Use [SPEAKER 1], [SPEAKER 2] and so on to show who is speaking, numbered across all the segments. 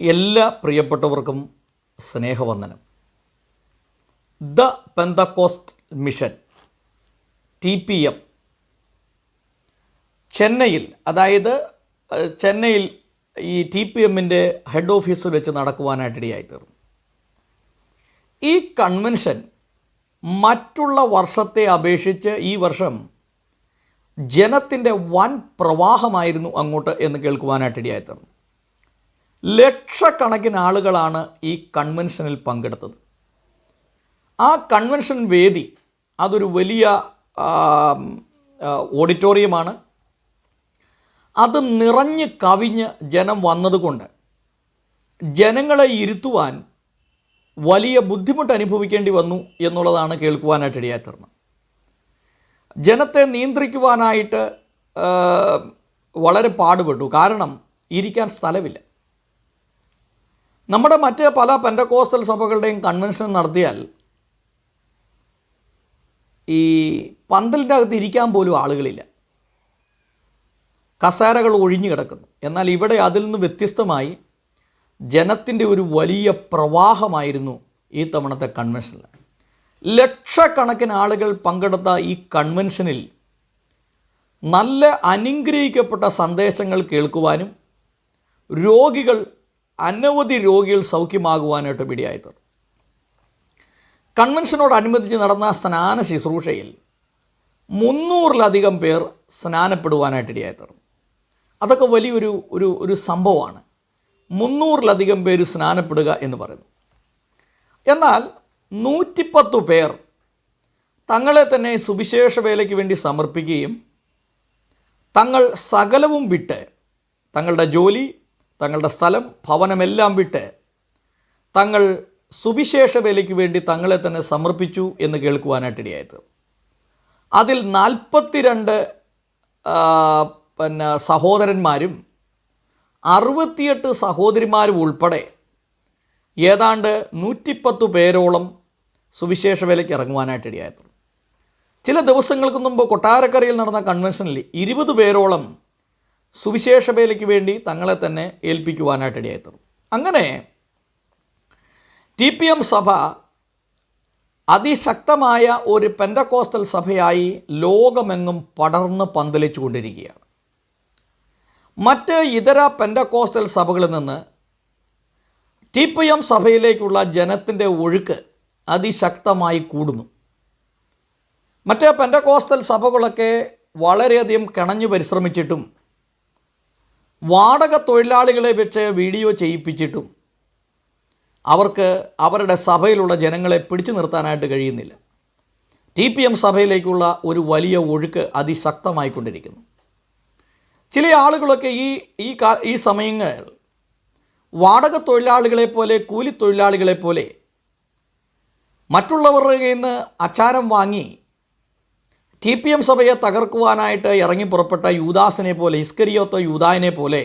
[SPEAKER 1] എല്ലാ പ്രിയപ്പെട്ടവർക്കും സ്നേഹവന്ദനം. The Pentecost mission T P M. ചെന്നൈയിൽ അതായത് ചെന്നൈയിൽ ഈ ടി പി എമ്മിന്റെ ഹെഡ് ഓഫീസിൽ വെച്ച് നടക്കുവാനായിട്ടിടയായി തീർന്നു ഈ കൺവെൻഷൻ മറ്റുള്ള വർഷത്തെ അപേക്ഷിച്ച് ഈ വർഷം ജനത്തിന്റെ വൻ പ്രവാഹമായിരുന്നു അങ്ങോട്ട് എന്ന് കേൾക്കുവാനായിട്ടിടയായി തീർന്നു ലക്ഷക്കണക്കിന് ആളുകളാണ് ഈ കൺവെൻഷനിൽ പങ്കെടുത്തത്. ആ കൺവെൻഷൻ വേദി അതൊരു വലിയ ഓഡിറ്റോറിയമാണ്. അത് നിറഞ്ഞ് കവിഞ്ഞ് ജനം വന്നതുകൊണ്ട് ജനങ്ങളെ ഇരുത്തുവാൻ വലിയ ബുദ്ധിമുട്ട് അനുഭവിക്കേണ്ടി വന്നു എന്നുള്ളതാണ് കേൾക്കുവാനായിട്ട് ഇടയാറ്റർന്ന് ജനത്തെ നിയന്ത്രിക്കുവാനായിട്ട് വളരെ പാടുപെട്ടു. കാരണം ഇരിക്കാൻ സ്ഥലമില്ല. നമ്മുടെ മറ്റ് പല പെൻഡക്കോസ്റ്റൽ സഭകളുടെയും കൺവെൻഷൻ നടത്തിയാൽ ഈ പന്തലിന്റെ അകത്ത് ഇരിക്കാൻ പോലും ആളുകളില്ല. കസേരകൾ ഒഴിഞ്ഞു കിടക്കുന്നു. എന്നാൽ ഇവിടെ അതിൽ നിന്ന് വ്യത്യസ്തമായി ജനത്തിന്റെ ഒരു വലിയ പ്രവാഹമായിരുന്നു ഈ തവണത്തെ കൺവെൻഷനിൽ ലക്ഷക്കണക്കിന് ആളുകൾ പങ്കെടുത്ത ഈ കൺവെൻഷനിൽ നല്ല അനുഗ്രഹിക്കപ്പെട്ട സന്ദേശങ്ങൾ കേൾക്കുവാനും രോഗികൾ അനവധി രോഗികൾ സൗഖ്യമാകുവാനായിട്ട് ഇടയായി തീർന്നു കൺവെൻഷനോടനുബന്ധിച്ച് നടന്ന സ്നാന ശുശ്രൂഷയിൽ മുന്നൂറിലധികം പേർ സ്നാനപ്പെടുവാനായിട്ട് ഇടയായി അതൊക്കെ വലിയൊരു ഒരു ഒരു സംഭവമാണ്. മുന്നൂറിലധികം പേര് സ്നാനപ്പെടുക എന്ന് പറയുന്നു. എന്നാൽ നൂറ്റിപ്പത്ത് പേർ തങ്ങളെ തന്നെ സുവിശേഷ വേലയ്ക്ക് വേണ്ടി സമർപ്പിക്കുകയും തങ്ങൾ സകലവും വിട്ട് തങ്ങളുടെ ജോലി തങ്ങളുടെ സ്ഥലം ഭവനമെല്ലാം വിട്ട് തങ്ങൾ സുവിശേഷ വേലയ്ക്ക് വേണ്ടി തങ്ങളെ തന്നെ സമർപ്പിച്ചു എന്ന് കേൾക്കുവാനായിട്ടിടയായത്. അതിൽ നാൽപ്പത്തിരണ്ട് പിന്നെ സഹോദരന്മാരും അറുപത്തിയെട്ട് സഹോദരിമാരും ഉൾപ്പെടെ ഏതാണ്ട് നൂറ്റിപ്പത്ത് പേരോളം സുവിശേഷ വേലയ്ക്ക് ഇറങ്ങുവാനായിട്ടിടയായത്. ചില ദിവസങ്ങൾക്ക് മുമ്പ് കൊട്ടാരക്കരയിൽ നടന്ന കൺവെൻഷനിൽ ഇരുപത് പേരോളം സുവിശേഷ വേലയ്ക്ക് വേണ്ടി തങ്ങളെ തന്നെ ഏൽപ്പിക്കുവാനായിട്ടിടയായി തീർന്നു അങ്ങനെ ടി പി എം സഭ അതിശക്തമായ ഒരു പെൻഡക്കോസ്റ്റൽ സഭയായി ലോകമെങ്ങും പടർന്ന് പന്തലിച്ചു കൊണ്ടിരിക്കുകയാണ് മറ്റ് ഇതര പെൻഡക്കോസ്റ്റൽ സഭകളിൽ നിന്ന് ടി പി എം സഭയിലേക്കുള്ള ജനത്തിന്റെ ഒഴുക്ക് അതിശക്തമായി കൂടുന്നു. മറ്റ് പെൻഡക്കോസ്റ്റൽ സഭകളൊക്കെ വളരെയധികം കണഞ്ഞു പരിശ്രമിച്ചിട്ടും വാടക തൊഴിലാളികളെ വെച്ച് വീഡിയോ ചെയ്യിപ്പിച്ചിട്ടും അവർക്ക് അവരുടെ സഭയിലുള്ള ജനങ്ങളെ പിടിച്ചു നിർത്താനായിട്ട് കഴിയുന്നില്ല. ടി പി എം സഭയിലേക്കുള്ള ഒരു വലിയ ഒഴുക്ക് അതിശക്തമായിക്കൊണ്ടിരിക്കുന്നു. ചില ആളുകളൊക്കെ ഈ ഈ കാ ഈ സമയങ്ങൾ വാടക തൊഴിലാളികളെ പോലെ കൂലി തൊഴിലാളികളെ പോലെ മറ്റുള്ളവരുടെ കയ്യിൽ നിന്ന് അച്ചാരം വാങ്ങി ടി പി എം സഭയെ തകർക്കുവാനായിട്ട് ഇറങ്ങി പുറപ്പെട്ട യൂദാസിനെ പോലെ ഇസ്കരിയോത്തോ യൂദായനെ പോലെ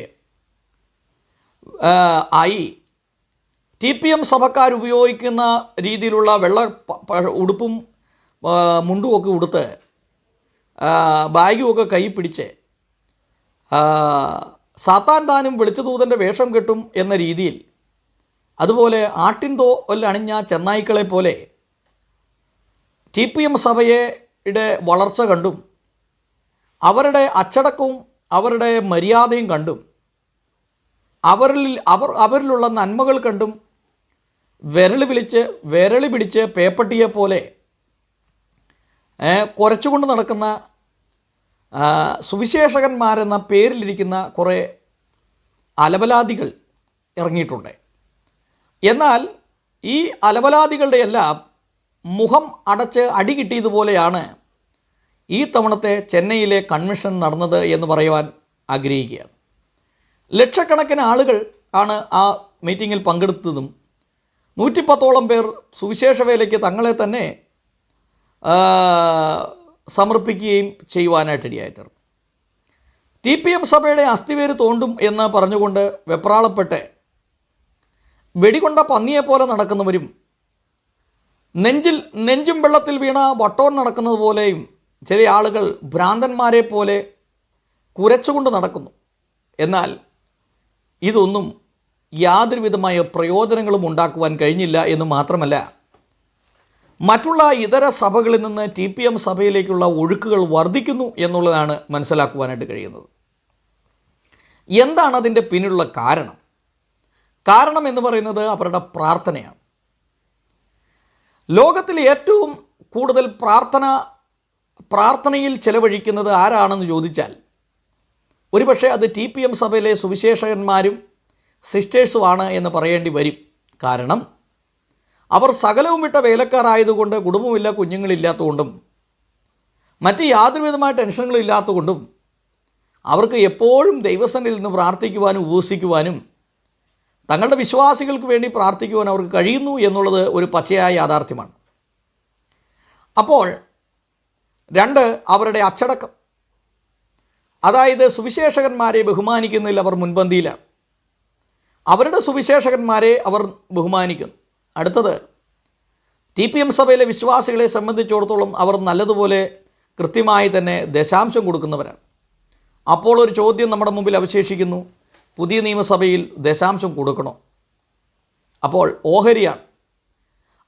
[SPEAKER 1] ആയി ടി പി എം സഭക്കാർ ഉപയോഗിക്കുന്ന രീതിയിലുള്ള വെള്ള ഉടുപ്പും മുണ്ടുമൊക്കെ ഉടുത്ത് ബാഗുമൊക്കെ കൈ പിടിച്ച് സാത്താൻ താനും വെളിച്ചതൂതന്റെ വേഷം കെട്ടും എന്ന രീതിയിൽ അതുപോലെ ആട്ടിൻതോ അണിഞ്ഞ ചെന്നായ്ക്കളെ പോലെ ടി പി എം സഭയുടെ വളർച്ച കണ്ടും അവരുടെ അച്ചടക്കവും അവരുടെ മര്യാദയും കണ്ടും അവരിൽ അവർ അവരിലുള്ള നന്മകൾ കണ്ടും വിരൽ വിളിച്ച് വിരളി പിടിച്ച് പേപ്പട്ടിയെ പോലെ കുറച്ചുകൊണ്ട് നടക്കുന്ന സുവിശേഷകന്മാരെന്ന പേരിലിരിക്കുന്ന കുറേ അലബലാദികൾ ഇറങ്ങിയിട്ടുണ്ട്. എന്നാൽ ഈ അലബലാദികളുടെ എല്ലാം മുഖം അടച്ച് അടി കിട്ടിയതുപോലെയാണ് ഈ തവണത്തെ ചെന്നൈയിലെ കൺവെൻഷൻ നടന്നത് എന്ന് പറയുവാൻ ആഗ്രഹിക്കുകയാണ്. ലക്ഷക്കണക്കിന് ആളുകൾ ആണ് ആ മീറ്റിങ്ങിൽ പങ്കെടുത്തതും നൂറ്റിപ്പത്തോളം പേർ സുവിശേഷ വേലയ്ക്ക് തങ്ങളെ തന്നെ സമർപ്പിക്കുകയും ചെയ്യുവാനായിട്ടിടയായി തീർന്നു ടി പി എം സഭയുടെ അസ്ഥിവേര് തോണ്ടും എന്ന് പറഞ്ഞുകൊണ്ട് വെപ്രാളപ്പെട്ട് വെടികൊണ്ട പന്നിയെപ്പോലെ നടക്കുന്നവരും നെഞ്ചിൽ നെഞ്ചും വെള്ളത്തിൽ വീണ വട്ടോൺ നടക്കുന്നത് പോലെയും ചില ആളുകൾ ഭ്രാന്തന്മാരെ പോലെ കുരച്ചുകൊണ്ട് നടക്കുന്നു. എന്നാൽ ഇതൊന്നും യാതൊരുവിധമായ പ്രയോജനങ്ങളും ഉണ്ടാക്കുവാൻ കഴിഞ്ഞില്ല എന്ന് മാത്രമല്ല മറ്റുള്ള ഇതര സഭകളിൽ നിന്ന് ടി പി എം സഭയിലേക്കുള്ള ഒഴുക്കുകൾ വർദ്ധിക്കുന്നു എന്നുള്ളതാണ് മനസ്സിലാക്കുവാനായിട്ട് കഴിയുന്നത്. എന്താണ് അതിന്റെ പിന്നിലുള്ള കാരണം? കാരണം എന്ന് പറയുന്നത് അവരുടെ പ്രാർത്ഥനയാണ്. ലോകത്തിൽ ഏറ്റവും കൂടുതൽ പ്രാർത്ഥന പ്രാർത്ഥനയിൽ ചെലവഴിക്കുന്നത് ആരാണെന്ന് ചോദിച്ചാൽ ഒരുപക്ഷെ അത് ടി പി എം സഭയിലെ സുവിശേഷകന്മാരും സിസ്റ്റേഴ്സുമാണ് എന്ന് പറയേണ്ടി വരും. കാരണം അവർ സകലവും വിട്ട വേലക്കാരായതുകൊണ്ട് കുടുംബമില്ല കുഞ്ഞുങ്ങളില്ലാത്തതുകൊണ്ടും മറ്റ് യാതൊരുവിധമായ ടെൻഷനുകളില്ലാത്തതുകൊണ്ടും അവർക്ക് എപ്പോഴും ദൈവസനിൽ നിന്ന് പ്രാർത്ഥിക്കുവാനും ഉപസിക്കുവാനും തങ്ങളുടെ വിശ്വാസികൾക്ക് വേണ്ടി പ്രാർത്ഥിക്കുവാൻ അവർക്ക് കഴിയുന്നു എന്നുള്ളത് ഒരു പച്ചയായ യാഥാർത്ഥ്യമാണ്. അപ്പോൾ രണ്ട് അവരുടെ അച്ചടക്കം. അതായത് സുവിശേഷകന്മാരെ ബഹുമാനിക്കുന്നതിൽ അവർ മുൻപന്തിയിലാണ്. അവരുടെ സുവിശേഷകന്മാരെ അവർ ബഹുമാനിക്കുന്നു. അടുത്തത് ടി പി എം സഭയിലെ വിശ്വാസികളെ സംബന്ധിച്ചിടത്തോളം അവർ നല്ലതുപോലെ കൃത്യമായി തന്നെ ദശാംശം കൊടുക്കുന്നവരാണ്. അപ്പോൾ ഒരു ചോദ്യം നമ്മുടെ മുമ്പിൽ അവശേഷിക്കുന്നു. പുതിയ നിയമസഭയിൽ ദശാംശം കൊടുക്കണോ? അപ്പോൾ ഓഹരിയാണ്.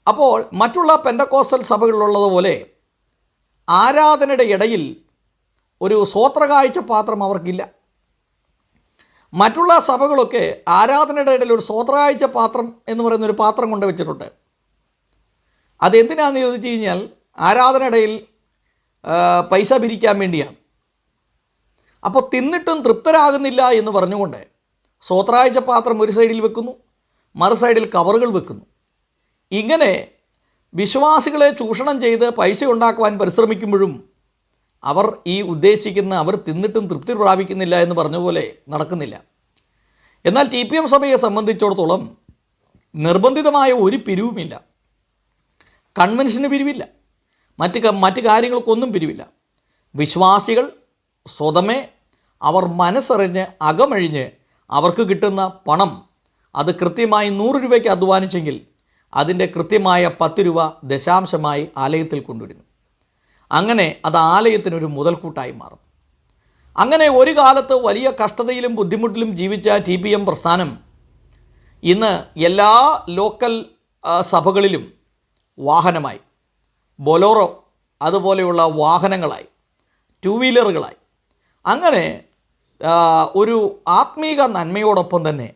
[SPEAKER 1] അപ്പോൾ മറ്റുള്ള പെൻഡക്കോസ്റ്റൽ സഭകളിലുള്ളതുപോലെ ആരാധനയുടെ ഇടയിൽ ഒരു സ്വോത്രകാഴ്ച പാത്രം അവർക്കില്ല. മറ്റുള്ള സഭകളൊക്കെ ആരാധനയുടെ ഇടയിൽ ഒരു സ്വോത്രകാഴ്ച പാത്രം എന്ന് പറയുന്ന ഒരു പാത്രം കൊണ്ട് വെച്ചിട്ടുണ്ട്. അതെന്തിനാണെന്ന് ചോദിച്ചു കഴിഞ്ഞാൽ ആരാധനയിടയിൽ പൈസ പിരിക്കാൻ വേണ്ടിയാണ്. അപ്പോൾ തിന്നിട്ടും തൃപ്തരാകുന്നില്ല എന്ന് പറഞ്ഞുകൊണ്ട് സ്വോത്രാഴ്ച പാത്രം ഒരു സൈഡിൽ വെക്കുന്നു മറു സൈഡിൽ കവറുകൾ വെക്കുന്നു. ഇങ്ങനെ വിശ്വാസികളെ ചൂഷണം ചെയ്ത് പൈസ ഉണ്ടാക്കുവാൻ പരിശ്രമിക്കുമ്പോഴും അവർ ഈ ഉദ്ദേശിക്കുന്ന അവർ തിന്നിട്ടും തൃപ്തി പ്രാപിക്കുന്നില്ല എന്ന് പറഞ്ഞ പോലെ നടക്കുന്നില്ല. എന്നാൽ ടി പി എം സഭയെ സംബന്ധിച്ചിടത്തോളം നിർബന്ധിതമായ ഒരു പിരിവുമില്ല. കൺവെൻഷന് പിരിവില്ല. മറ്റ് മറ്റ് കാര്യങ്ങൾക്കൊന്നും പിരിവില്ല. വിശ്വാസികൾ സ്വതമേ അവർ മനസ്സറിഞ്ഞ് അകമഴിഞ്ഞ് അവർക്ക് കിട്ടുന്ന പണം അത് കൃത്യമായി നൂറ് രൂപയ്ക്ക് അധ്വാനിച്ചെങ്കിൽ അതിന്റെ കൃത്യമായ പത്ത് രൂപ ദശാംശമായി ആലയത്തിൽ കൊണ്ടുവരുന്നു. അങ്ങനെ അത് ആലയത്തിനൊരു മുതൽക്കൂട്ടായി മാറും അങ്ങനെ ഒരു കാലത്ത് വലിയ കഷ്ടതയിലും ബുദ്ധിമുട്ടിലും ജീവിച്ച ടി പി എം പ്രസ്ഥാനം ഇന്ന് എല്ലാ ലോക്കൽ സഭകളിലും വാഹനമായി ബൊലോറോ അതുപോലെയുള്ള വാഹനങ്ങളായി ടു വീലറുകളായി. അങ്ങനെ ഒരു ആത്മീക നന്മയോടൊപ്പം തന്നെ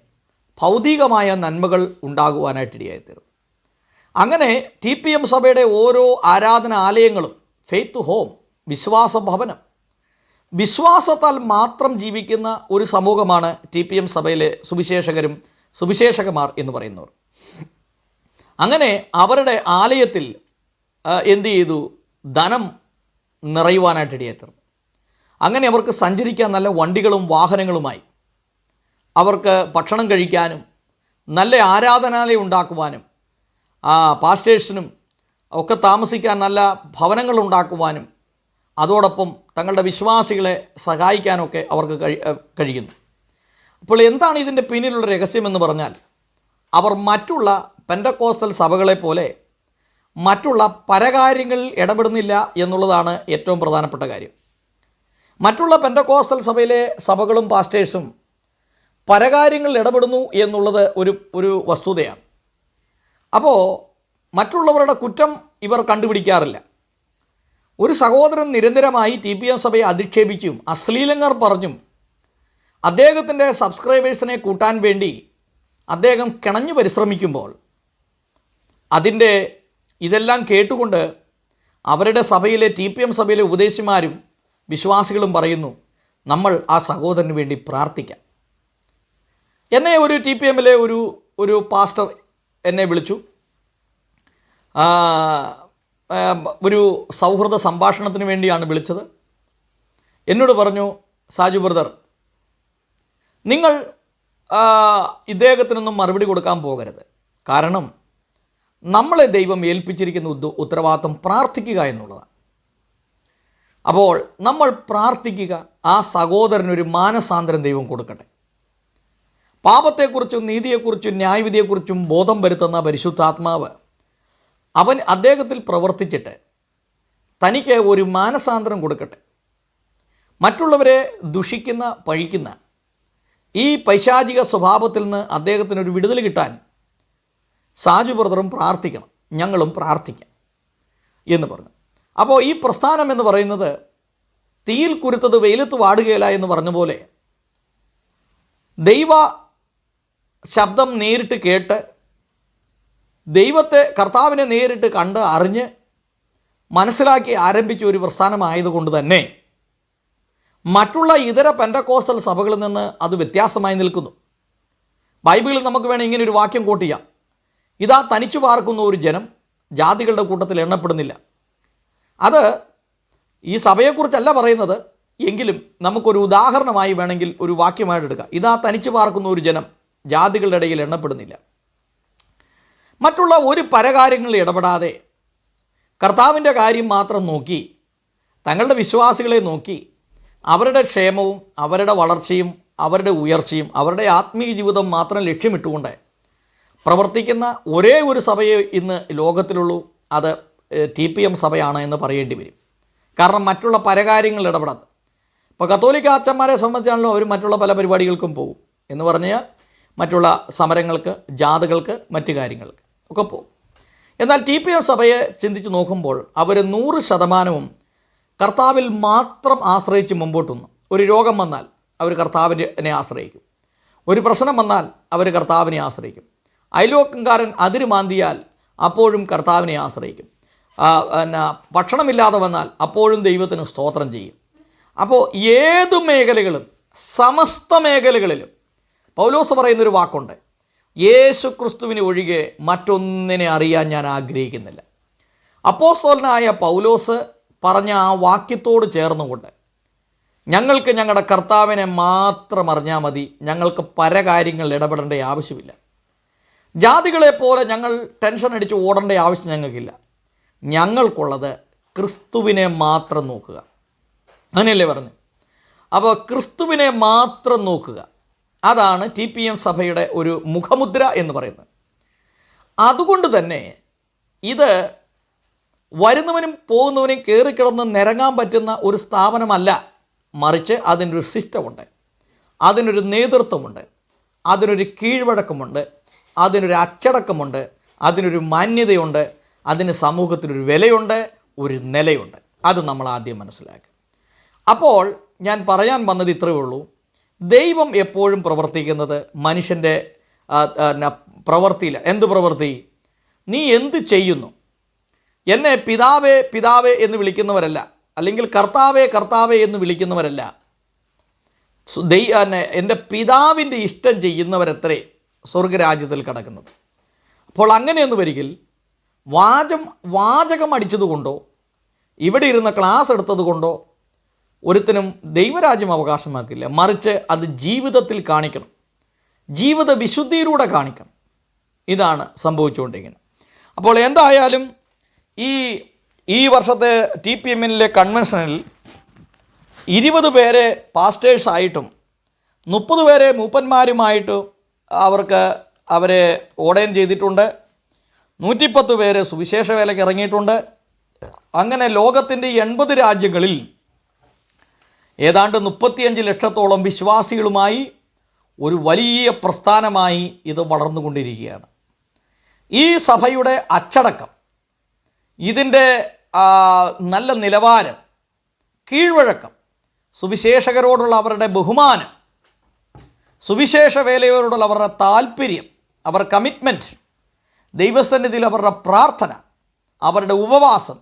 [SPEAKER 1] ഭൗതികമായ നന്മകൾ ഉണ്ടാകുവാനായിട്ടിടയായിത്തീർന്നു അങ്ങനെ ടി പി എം സഭയുടെ ഓരോ ആരാധനാലയങ്ങളും ഫെയ്ത്ത് ഹോം വിശ്വാസ ഭവനം വിശ്വാസത്താൽ മാത്രം ജീവിക്കുന്ന ഒരു സമൂഹമാണ് ടി പി എം സഭയിലെ സുവിശേഷകരും സുവിശേഷകന്മാർ എന്ന് പറയുന്നവർ. അങ്ങനെ അവരുടെ ആലയത്തിൽ എന്തു ചെയ്തു? ധനം നിറയുവാനായിട്ട് ഇടയായിത്തീർന്നു അങ്ങനെ അവർക്ക് സഞ്ചരിക്കാൻ നല്ല വണ്ടികളും വാഹനങ്ങളുമായി. അവർക്ക് ഭക്ഷണം കഴിക്കാനും നല്ല ആരാധനാലയം ഉണ്ടാക്കുവാനും പാസ്റ്റേഴ്സിനും ഒക്കെ താമസിക്കാൻ നല്ല ഭവനങ്ങൾ ഉണ്ടാക്കുവാനും അതോടൊപ്പം തങ്ങളുടെ വിശ്വാസികളെ സഹായിക്കാനൊക്കെ അവർക്ക് കഴി കഴിയുന്നു. അപ്പോൾ എന്താണ് ഇതിന്റെ പിന്നിലുള്ള രഹസ്യമെന്ന് പറഞ്ഞാൽ അവർ മറ്റുള്ള പെൻഡക്കോസ്റ്റൽ സഭകളെ പോലെ മറ്റുള്ള പരകാര്യങ്ങളിൽ ഇടപെടുന്നില്ല എന്നുള്ളതാണ് ഏറ്റവും പ്രധാനപ്പെട്ട കാര്യം. മറ്റുള്ള പെൻഡക്കോസ്റ്റൽ സഭയിലെ സഭകളും പാസ്റ്റേഴ്സും പരകാര്യങ്ങളിൽ ഇടപെടുന്നു എന്നുള്ളത് ഒരു ഒരു വസ്തുതയാണ്. അപ്പോൾ മറ്റുള്ളവരുടെ കുറ്റം ഇവർ കണ്ടുപിടിക്കാറില്ല. ഒരു സഹോദരൻ നിരന്തരമായി ടി പി എം സഭയെ അധിക്ഷേപിച്ചും അശ്ലീലങ്ങൾ പറഞ്ഞും അദ്ദേഹത്തിന്റെ സബ്സ്ക്രൈബേഴ്സിനെ കൂട്ടാൻ വേണ്ടി അദ്ദേഹം കിണഞ്ഞു പരിശ്രമിക്കുമ്പോൾ അതിന്റെ ഇതെല്ലാം കേട്ടുകൊണ്ട് അവരുടെ സഭയിലെ ടി പി എം സഭയിലെ ഉപദേശിമാരും വിശ്വാസികളും പറയുന്നു നമ്മൾ ആ സഹോദരന് വേണ്ടി പ്രാർത്ഥിക്കാം. എന്നെ ഒരു ടി പി എമ്മിലെ ഒരു ഒരു പാസ്റ്റർ എന്നെ വിളിച്ചു. ഒരു സൗഹൃദ സംഭാഷണത്തിന് വേണ്ടിയാണ് വിളിച്ചത്. എന്നോട് പറഞ്ഞു സാജു ബ്രദർ നിങ്ങൾ ഇദ്ദേഹത്തിനൊന്നും മറുപടി കൊടുക്കാൻ പോകരുത്. കാരണം നമ്മളെ ദൈവം ഏൽപ്പിച്ചിരിക്കുന്ന ഉത്തരവാദിത്വം പ്രാർത്ഥിക്കുക എന്നുള്ളതാണ്. അപ്പോൾ നമ്മൾ പ്രാർത്ഥിക്കുക ആ സഹോദരനൊരു മാനസാന്തരം ദൈവം കൊടുക്കട്ടെ. പാപത്തെക്കുറിച്ചും നീതിയെക്കുറിച്ചും ന്യായവിധിയെക്കുറിച്ചും ബോധം വരുത്തുന്ന പരിശുദ്ധാത്മാവ് അവൻ അദ്ദേഹത്തിൽ പ്രവർത്തിച്ചിട്ട് തനിക്ക് ഒരു മാനസാന്തരം കൊടുക്കട്ടെ. മറ്റുള്ളവരെ ദുഷിക്കുന്ന പഴിക്കുന്ന ഈ പൈശാചിക സ്വഭാവത്തിൽ നിന്ന് അദ്ദേഹത്തിനൊരു വിടുതൽ കിട്ടാൻ സാജു ബ്രദറും പ്രാർത്ഥിക്കണം ഞങ്ങളും പ്രാർത്ഥിക്കാം എന്ന് പറഞ്ഞു. അപ്പോൾ ഈ പ്രസ്ഥാനം എന്ന് പറയുന്നത് തീയിൽ കുരുത്തത് വെയിലത്ത് വാടുകയില്ല എന്ന് പറഞ്ഞ പോലെ ദൈവ ശബ്ദം നേരിട്ട് കേട്ട് ദൈവത്തെ കർത്താവിനെ നേരിട്ട് കണ്ട് അറിഞ്ഞ് മനസ്സിലാക്കി ആരംഭിച്ച ഒരു പ്രസ്ഥാനമായതുകൊണ്ട് തന്നെ മറ്റുള്ള ഇതര പെൻഡക്കോസൽ സഭകളിൽ നിന്ന് അത് വ്യത്യാസമായി നിൽക്കുന്നു. ബൈബിളിൽ നമുക്ക് വേണമെങ്കിൽ ഇങ്ങനെ ഒരു വാക്യം കോട്ട് ചെയ്യാം. ഇതാ തനിച്ചു പാർക്കുന്ന ഒരു ജനം ജാതികളുടെ കൂട്ടത്തിൽ എണ്ണപ്പെടുന്നില്ല. അത് ഈ സഭയെക്കുറിച്ചല്ല പറയുന്നത്. എങ്കിലും നമുക്കൊരു ഉദാഹരണമായി വേണമെങ്കിൽ ഒരു വാക്യമായിട്ട് എടുക്കാം. ഇതാ തനിച്ച് പാർക്കുന്ന ഒരു ജനം ജാതികളുടെ ഇടയിൽ എണ്ണപ്പെടുന്നില്ല. മറ്റുള്ള ഒരു പരകാര്യങ്ങളിൽ ഇടപെടാതെ കർത്താവിന്റെ കാര്യം മാത്രം നോക്കി തങ്ങളുടെ വിശ്വാസികളെ നോക്കി അവരുടെ ക്ഷേമവും അവരുടെ വളർച്ചയും അവരുടെ ഉയർച്ചയും അവരുടെ ആത്മീയ ജീവിതം മാത്രം ലക്ഷ്യമിട്ടുകൊണ്ട് പ്രവർത്തിക്കുന്ന ഒരേ ഒരു സഭയെ ഇന്ന് ലോകത്തിലുള്ളൂ. അത് ടി പി എം സഭയാണ് എന്ന് പറയേണ്ടി വരും. കാരണം മറ്റുള്ള പരകാര്യങ്ങളിൽ ഇടപെടാത്ത. ഇപ്പോൾ കത്തോലിക്ക അച്ഛന്മാരെ സംബന്ധിച്ചാണല്ലോ അവർ മറ്റുള്ള പല പരിപാടികൾക്കും പോകും എന്ന് പറഞ്ഞാൽ മറ്റുള്ള സമരങ്ങൾക്ക് ജാഥകൾക്ക് മറ്റു കാര്യങ്ങൾക്ക് ഒക്കെ പോകും എന്നാൽ ടി പി എം സഭയെ ചിന്തിച്ച് നോക്കുമ്പോൾ അവർ നൂറ് ശതമാനവും കർത്താവിൽ മാത്രം ആശ്രയിച്ച് മുമ്പോട്ടുന്നു. ഒരു രോഗം വന്നാൽ അവർ കർത്താവിനെ ആശ്രയിക്കും. ഒരു പ്രശ്നം വന്നാൽ അവർ കർത്താവിനെ ആശ്രയിക്കും. അയൽവക്കംകാരൻ അതിരുമാന്തിയാൽ അപ്പോഴും കർത്താവിനെ ആശ്രയിക്കും. പിന്നെ ഭക്ഷണമില്ലാതെ വന്നാൽ അപ്പോഴും ദൈവത്തിന് സ്തോത്രം ചെയ്യും. അപ്പോൾ ഏത് മേഖലകളും സമസ്ത മേഖലകളിലും പൗലോസ് പറയുന്നൊരു വാക്കുണ്ട് യേശു ക്രിസ്തുവിന് ഒഴികെ മറ്റൊന്നിനെ അറിയാൻ ഞാൻ ആഗ്രഹിക്കുന്നില്ല. അപ്പോസ്തോലനായ പൗലോസ് പറഞ്ഞ ആ വാക്യത്തോട് ചേർന്നുകൊണ്ട് ഞങ്ങൾക്ക് ഞങ്ങളുടെ കർത്താവിനെ മാത്രം അറിഞ്ഞാൽ മതി ഞങ്ങൾക്ക് പരകാര്യങ്ങളിൽ ഇടപെടേണ്ട ആവശ്യമില്ല. ജാതികളെ പോലെ ഞങ്ങൾ ടെൻഷൻ അടിച്ച് ഓടേണ്ട ആവശ്യം ഞങ്ങൾക്കില്ല. ഞങ്ങൾക്കുള്ളത് ക്രിസ്തുവിനെ മാത്രം നോക്കുക. അങ്ങനെയല്ലേ പറഞ്ഞു? അപ്പോൾ ക്രിസ്തുവിനെ മാത്രം നോക്കുക. അതാണ് ടി പി എം സഭയുടെ ഒരു മുഖമുദ്ര എന്ന് പറയുന്നത്. അതുകൊണ്ട് തന്നെ ഇത് വരുന്നവനും പോകുന്നവനും കയറിക്കിടന്ന് നിരങ്ങാൻ പറ്റുന്ന ഒരു സ്ഥാപനമല്ല. മറിച്ച് അതിനൊരു സിസ്റ്റമുണ്ട്. അതിനൊരു നേതൃത്വമുണ്ട്. അതിനൊരു കീഴ്വഴക്കമുണ്ട്. അതിനൊരു അച്ചടക്കമുണ്ട്. അതിനൊരു മാന്യതയുണ്ട്. അതിന് സമൂഹത്തിനൊരു വിലയുണ്ട് ഒരു നിലയുണ്ട്. അത് നമ്മൾ ആദ്യം മനസ്സിലാക്കുക. അപ്പോൾ ഞാൻ പറയാൻ വന്നത് ഇത്രയേ ഉള്ളൂ. ദൈവം എപ്പോഴും പ്രവർത്തിക്കുന്നത് മനുഷ്യന്റെ പ്രവൃത്തിയില്ല എന്ത് പ്രവൃത്തി? നീ എന്ത് ചെയ്യുന്നു? എന്നെ പിതാവേ പിതാവേ എന്ന് വിളിക്കുന്നവരല്ല. അല്ലെങ്കിൽ കർത്താവേ കർത്താവേ എന്ന് വിളിക്കുന്നവരല്ല. ദൈ എന്റെ പിതാവിന്റെ ഇഷ്ടം ചെയ്യുന്നവരത്രേ സ്വർഗരാജ്യത്തിൽ കടക്കുന്നത്. അപ്പോൾ അങ്ങനെയെന്ന് വരികിൽ വാചം വാചകം അടിച്ചതുകൊണ്ടോ ഇവിടെ ഇരുന്ന ക്ലാസ് എടുത്തതുകൊണ്ടോ ഒരുത്തനും ദൈവരാജ്യം അവകാശമാക്കില്ല. മറിച്ച് അത് ജീവിതത്തിൽ കാണിക്കണം. ജീവിത വിശുദ്ധിയിലൂടെ കാണിക്കണം. ഇതാണ് സംഭവിച്ചുകൊണ്ടിരിക്കുന്നത്. അപ്പോൾ എന്തായാലും ഈ ഈ വർഷത്തെ ടി പി എമ്മിലെ കൺവെൻഷനിൽ ഇരുപത് പേരെ പാസ്റ്റേഴ്സായിട്ടും മുപ്പത് പേരെ മൂപ്പന്മാരുമായിട്ടും അവർക്ക് അവരെ ഓടയം ചെയ്തിട്ടുണ്ട്. നൂറ്റിപ്പത്ത് പേര് സുവിശേഷ വേലയ്ക്ക് ഇറങ്ങിയിട്ടുണ്ട്. അങ്ങനെ ലോകത്തിന്റെ എൺപത് രാജ്യങ്ങളിൽ ഏതാണ്ട് മുപ്പത്തിയഞ്ച് ലക്ഷത്തോളം വിശ്വാസികളുമായി ഒരു വലിയ പ്രസ്ഥാനമായി ഇത് വളർന്നുകൊണ്ടിരിക്കുകയാണ്. ഈ സഭയുടെ അച്ചടക്കം ഇതിന്റെ നല്ല നിലവാരം കീഴ്വഴക്കം സുവിശേഷകരോടുള്ള അവരുടെ ബഹുമാനം സുവിശേഷ വേലയോടുള്ള അവരുടെ താല്പര്യം അവർ കമ്മിറ്റ്മെന്റ് ദൈവസന്നിധിയിൽ അവരുടെ പ്രാർത്ഥന അവരുടെ ഉപവാസം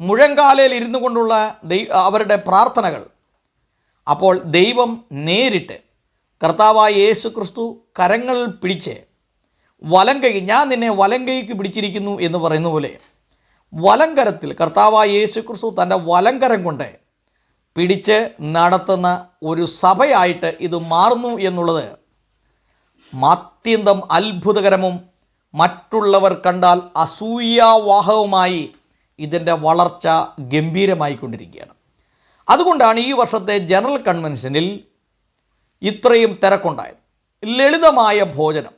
[SPEAKER 1] മുഴങ്കാലയിൽ ഇരുന്നു കൊണ്ടുള്ള ദൈ അവരുടെ പ്രാർത്ഥനകൾ. അപ്പോൾ ദൈവം നേരിട്ട് കർത്താവായ യേശു ക്രിസ്തു കരങ്ങൾ പിടിച്ച് വലങ്കൈ ഞാൻ നിന്നെ വലങ്കൈക്ക് പിടിച്ചിരിക്കുന്നു എന്ന് പറയുന്ന പോലെ വലങ്കരത്തിൽ കർത്താവായ യേശു ക്രിസ്തു തന്റെ വലങ്കരം കൊണ്ട് പിടിച്ച് നടത്തുന്ന ഒരു സഭയായിട്ട് ഇത് മാറുന്നു എന്നുള്ളത് അത്യന്തം അത്ഭുതകരവും മറ്റുള്ളവർ കണ്ടാൽ അസൂയാവാഹവുമായി ഇതിന്റെ വളർച്ച ഗംഭീരമായി കൊണ്ടിരിക്കുകയാണ് അതുകൊണ്ടാണ് ഈ വർഷത്തെ ജനറൽ കൺവെൻഷനിൽ ഇത്രയും തിരക്കുണ്ടായത്. ലളിതമായ ഭോജനം.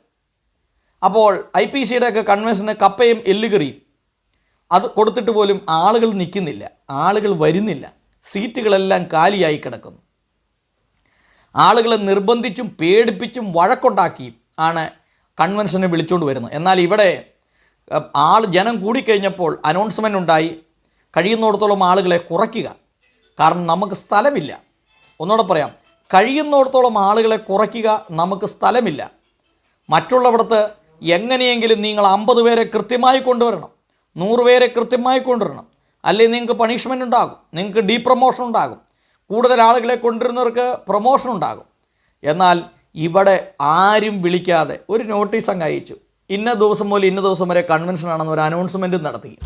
[SPEAKER 1] അപ്പോൾ ഐ പി സിയുടെ ഒക്കെ കൺവെൻഷന് കപ്പയും എല്ലുകറിയും. അത് കൊടുത്തിട്ട് പോലും ആളുകൾ നിൽക്കുന്നില്ല. ആളുകൾ വരുന്നില്ല. സീറ്റുകളെല്ലാം കാലിയായി കിടക്കുന്നു. ആളുകളെ നിർബന്ധിച്ചും പേടിപ്പിച്ചും വഴക്കുണ്ടാക്കിയും ആണ് കൺവെൻഷനെ വിളിച്ചുകൊണ്ട് വരുന്നത് എന്നാൽ ഇവിടെ ആൾ ജനം കൂടിക്കഴിഞ്ഞപ്പോൾ അനൗൺസ്മെന്റ് ഉണ്ടായി. കഴിയുന്നിടത്തോളം ആളുകളെ കുറയ്ക്കുക. കാരണം നമുക്ക് സ്ഥലമില്ല. ഒന്നുകൂടെ പറയാം. കഴിയുന്നിടത്തോളം ആളുകളെ കുറയ്ക്കുക നമുക്ക് സ്ഥലമില്ല. മറ്റുള്ളവിടത്ത് എങ്ങനെയെങ്കിലും നിങ്ങൾ അമ്പത് പേരെ കൃത്യമായി കൊണ്ടുവരണം. നൂറ് പേരെ കൃത്യമായി കൊണ്ടുവരണം. അല്ലെങ്കിൽ നിങ്ങൾക്ക് പണിഷ്മെന്റ് ഉണ്ടാകും. നിങ്ങൾക്ക് ഡീ പ്രൊമോഷൻ ഉണ്ടാകും. കൂടുതൽ ആളുകളെ കൊണ്ടുവരുന്നവർക്ക് പ്രൊമോഷൻ ഉണ്ടാകും. എന്നാൽ ഇവിടെ ആരും വിളിക്കാതെ ഒരു നോട്ടീസ് അങ്ങ് അയച്ചു. ഇന്ന ദിവസം മുതൽ ഇന്ന ദിവസം വരെ കൺവെൻഷൻ ആണെന്ന് ഒരു അനൗൺസ്മെന്റും നടത്തി.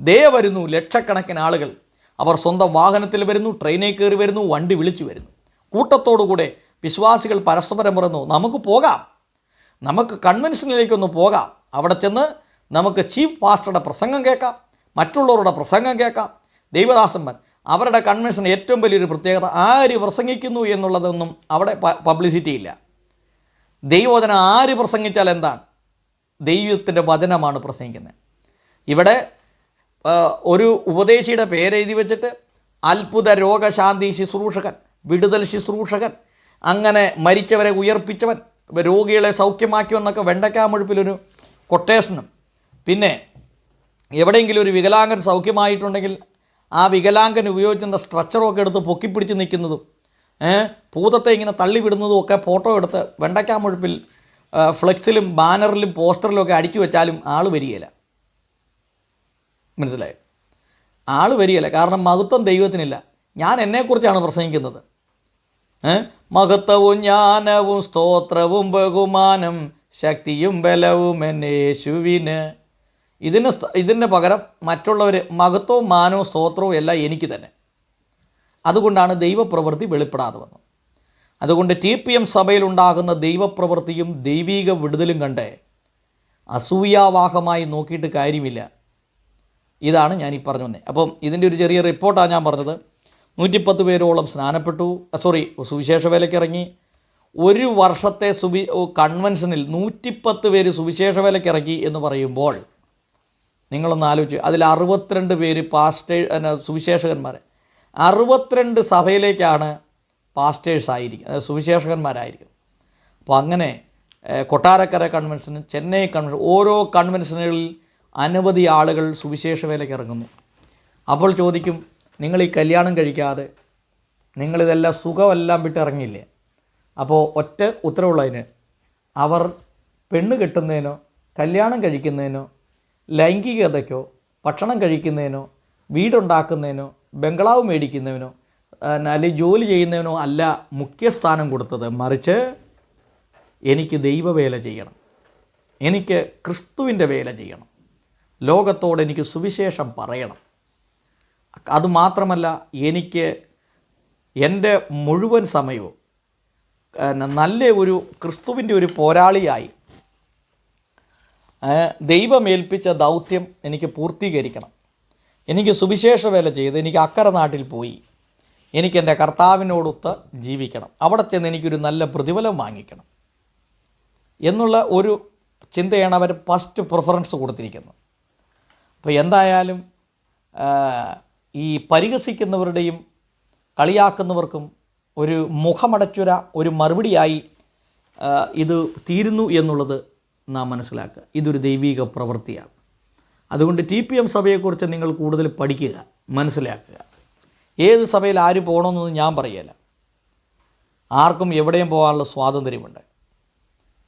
[SPEAKER 1] ദേ വരുന്നു ലക്ഷക്കണക്കിന് ആളുകൾ. അവർ സ്വന്തം വാഹനത്തിൽ വരുന്നു ട്രെയിനിൽ കയറി വരുന്നു വണ്ടി വിളിച്ചു വരുന്നു. കൂട്ടത്തോടുകൂടെ വിശ്വാസികൾ പരസ്പരം പറയുന്നു നമുക്ക് പോകാം. നമുക്ക് കൺവെൻഷനിലേക്കൊന്ന് പോകാം. അവിടെ ചെന്ന് നമുക്ക് ചീഫ് പാസ്റ്ററുടെ പ്രസംഗം കേൾക്കാം. മറ്റുള്ളവരുടെ പ്രസംഗം കേൾക്കാം. ദൈവദാസന്മാർ അവരുടെ കൺവെൻഷൻ ഏറ്റവും വലിയൊരു പ്രത്യേകത ആര് പ്രസംഗിക്കുന്നു എന്നുള്ളതൊന്നും അവിടെ പബ്ലിസിറ്റി ഇല്ല. ദൈവവചനം ആര് പ്രസംഗിച്ചാൽ എന്താണ്? ദൈവത്തിന്റെ വചനമാണ് പ്രസംഗിക്കുന്നത്. ഇവിടെ ഒരു ഉപദേശിയുടെ പേര് എഴുതി വെച്ചിട്ട് അത്ഭുത രോഗശാന്തി ശുശ്രൂഷകൻ വിടുതൽ ശുശ്രൂഷകൻ അങ്ങനെ മരിച്ചവരെ ഉയർപ്പിച്ചവൻ രോഗികളെ സൗഖ്യമാക്കിയെന്നൊക്കെ വെണ്ടക്കാമൊഴുപ്പിലൊരു കൊട്ടേഷനും പിന്നെ എവിടെയെങ്കിലും ഒരു വികലാംഗൻ സൗഖ്യമായിട്ടുണ്ടെങ്കിൽ ആ വികലാംഗൻ ഉപയോഗിച്ചിരുന്ന സ്ട്രക്ചറൊക്കെ എടുത്ത് പൊക്കിപ്പിടിച്ച് നിൽക്കുന്നതും ഭൂതത്തെ ഇങ്ങനെ തള്ളിവിടുന്നതും ഒക്കെ ഫോട്ടോ എടുത്ത് വെണ്ടയ്ക്കാമുഴുപ്പിൽ മുഴുപ്പിൽ ഫ്ലെക്സിലും ബാനറിലും പോസ്റ്ററിലും ഒക്കെ അടിച്ചു വെച്ചാലും ആൾ വരികയില്ല. മനസ്സിലായോ? ആൾ വരികയില്ല. കാരണം മഹത്വം ദൈവത്തിനില്ല. ഞാൻ എന്നെക്കുറിച്ചാണ് പ്രസംഗിക്കുന്നത്. മഹത്വവും ജ്ഞാനവും സ്തോത്രവും ബഹുമാനം ശക്തിയും ബലവും എന്നേശുവിന് ഇതിന് ഇതിന് പകരം മറ്റുള്ളവർ മഹത്വവും മാനവും സ്തോത്രവും എല്ലാം എനിക്ക് തന്നെ. അതുകൊണ്ടാണ് ദൈവപ്രവൃത്തി വെളിപ്പെടാതെ വന്നത്. അതുകൊണ്ട് ടി പി എം സഭയിലുണ്ടാകുന്ന ദൈവപ്രവൃത്തിയും ദൈവീക വിടുതലും കണ്ട് അസൂയാവാഹമായി നോക്കിയിട്ട് കാര്യമില്ല. ഇതാണ് ഞാൻ ഈ പറഞ്ഞു വന്നത് അപ്പം ഇതിന്റെ ഒരു ചെറിയ റിപ്പോർട്ടാണ് ഞാൻ പറഞ്ഞത്. നൂറ്റിപ്പത്ത് പേരോളം സ്നാനപ്പെട്ടു. സോറി സുവിശേഷ വേലയ്ക്ക് ഇറങ്ങി. ഒരു വർഷത്തെ സുവി കൺവെൻഷനിൽ നൂറ്റിപ്പത്ത് പേര് സുവിശേഷ വേലയ്ക്ക് ഇറങ്ങി എന്ന് പറയുമ്പോൾ നിങ്ങളൊന്ന് ആലോചിച്ച് അതിൽ അറുപത്തിരണ്ട് പേര് പാസ്റ്റേ സുവിശേഷകന്മാർ അറുപത്തിരണ്ട് സഭയിലേക്കാണ് പാസ്റ്റേഴ്സ് ആയിരിക്കും സുവിശേഷകന്മാരായിരിക്കും. അപ്പോൾ അങ്ങനെ കൊട്ടാരക്കര കൺവെൻഷന് ചെന്നൈ കൺവെൻഷൻ ഓരോ കൺവെൻഷനുകളിൽ അനവധി ആളുകൾ സുവിശേഷ വേലയ്ക്ക് ഇറങ്ങുന്നു. അപ്പോൾ ചോദിക്കും നിങ്ങൾ ഈ കല്യാണം കഴിക്കാതെ നിങ്ങളിതെല്ലാം സുഖമെല്ലാം വിട്ട് ഇറങ്ങിയില്ലേ? അപ്പോൾ ഒറ്റ ഉത്തരവുള്ളതിന് അവർ പെണ്ണ് കെട്ടുന്നതിനോ കല്യാണം കഴിക്കുന്നതിനോ ലൈംഗികതയ്ക്കോ ഭക്ഷണം കഴിക്കുന്നതിനോ വീടുണ്ടാക്കുന്നതിനോ ബംഗ്ലാവ് മേടിക്കുന്നതിനോ അല്ലെങ്കിൽ ജോലി ചെയ്യുന്നതിനോ അല്ല മുഖ്യസ്ഥാനം കൊടുത്തത്. മറിച്ച് എനിക്ക് ദൈവവേല ചെയ്യണം. എനിക്ക് ക്രിസ്തുവിന്റെ വേല ചെയ്യണം. ലോകത്തോട് എനിക്ക് സുവിശേഷം പറയണം. അതുമാത്രമല്ല എനിക്ക് എന്റെ മുഴുവൻ സമയവും നല്ല ഒരു ക്രിസ്തുവിന്റെ ഒരു പോരാളിയായി ദൈവമേൽപ്പിച്ച ദൗത്യം എനിക്ക് പൂർത്തീകരിക്കണം. എനിക്ക് സുവിശേഷ വേല ചെയ്ത് എനിക്ക് അക്കരെ നാട്ടിൽ പോയി. എനിക്ക് എന്റെ കർത്താവിനോടൊത്ത് ജീവിക്കണം. അവിടെ ചെന്ന് എനിക്കൊരു നല്ല പ്രതിഫലം വാങ്ങിക്കണം. എന്നുള്ള ഒരു ചിന്തയാണ് അവർ ഫസ്റ്റ് പ്രിഫറൻസ് കൊടുത്തിരിക്കുന്നത്. അപ്പോൾ എന്തായാലും ഈ പരിഹസിക്കുന്നവരുടെയും കളിയാക്കുന്നവർക്കും ഒരു മുഖമടച്ചുര ഒരു മറുപടിയായി ഇത് തീരുന്നു എന്നുള്ളത് നാം മനസ്സിലാക്കുക. ഇതൊരു ദൈവിക പ്രവൃത്തിയാണ്. അതുകൊണ്ട് ടി പി എം സഭയെക്കുറിച്ച് നിങ്ങൾ കൂടുതൽ പഠിക്കുക മനസ്സിലാക്കുക. ഏത് സഭയിൽ ആര് പോകണമെന്നൊന്നും ഞാൻ പറയല. ആർക്കും എവിടെയും പോകാനുള്ള സ്വാതന്ത്ര്യമുണ്ട്.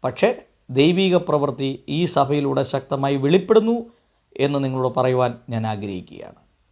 [SPEAKER 1] പക്ഷേ ദൈവിക പ്രവൃത്തി ഈ സഭയിലൂടെ ശക്തമായി വെളിപ്പെടുന്നു എന്ന് നിങ്ങളോട് പറയുവാൻ ഞാൻ ആഗ്രഹിക്കുകയാണ്.